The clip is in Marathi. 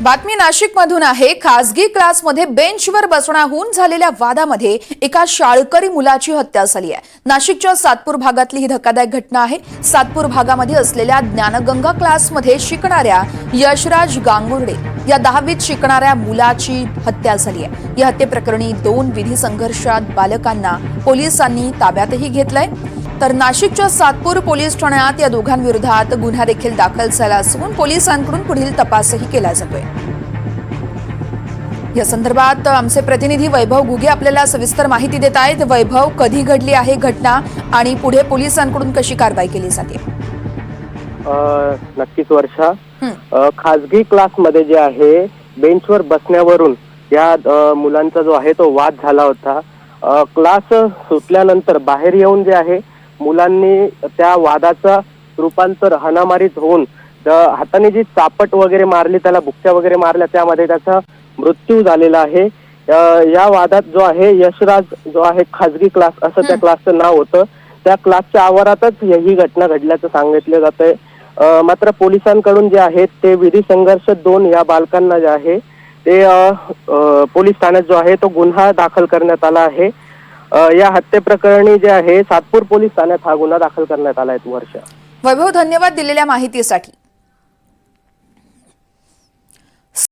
बातमी नाशिकमधून आहे. खासगी क्लासमध्ये बेंचवर बसण्याहून झालेल्या वादामध्ये एका शाळकरी मुलाची हत्या झाली आहे. नाशिकच्या सातपूर भागातली ही धक्कादायक घटना आहे. सातपूर भागामध्ये असलेल्या ज्ञानगंगा क्लासमध्ये शिकणाऱ्या यशराज गांगुर्डे या दहावीत शिकणाऱ्या मुलाची हत्या झाली आहे. या हत्येप्रकरणी दोन विधी संघर्षात बालकांना पोलिसांनी ताब्यातही घेतलंय. तर नाशिकच्या सातपूर पोलीस ठाण्यात या दोघांविरोधात गुन्हा देखील दाखल झाला असून पोलिसांकडून पुढील तपासही केला जातोय. या संदर्भात आमचे प्रतिनिधी वैभव घुगे आपल्याला सविस्तर माहिती देत आहेत. वैभव कधी घडली आहे घटना आणि पुढे पोलिसांकडून कशी कारवाई केली जाते? नक्कीच वर्षा. खाजगी क्लासमध्ये जे आहे बेंचवर बसण्यावरून या मुलांचा जो आहे तो वाद झाला होता. क्लास सुटल्यानंतर बाहेर येऊन जे आहे मुलांनी त्या वादाचा रूपांतर हाणामारीत होऊन हाताने जी चापट वगैरे मारली त्याला बुक्क्या वगैरे मारल्या त्यामध्ये त्याचा मृत्यू झालेला आहे. या वादात जो आहे यशराज जो आहे खाजगी क्लास असं त्या क्लासचं नाव होतं. त्या क्लासच्या आवारातच ही घटना घडल्याचं सांगितलं जात आहे मात्र पोलिसांकडून जे आहे ते विधी संघर्ष दोन या बालकांना जे आहे ते पोलीस ठाण्यात जो आहे तो गुन्हा दाखल करण्यात आला आहे. या हत्येप्रकरणी जे आहे सातपूर पोलीस ठाण्यात हा गुन्हा दाखल करण्यात आला आहे वर्ष. वैभव धन्यवाद दिलेल्या माहितीसाठी.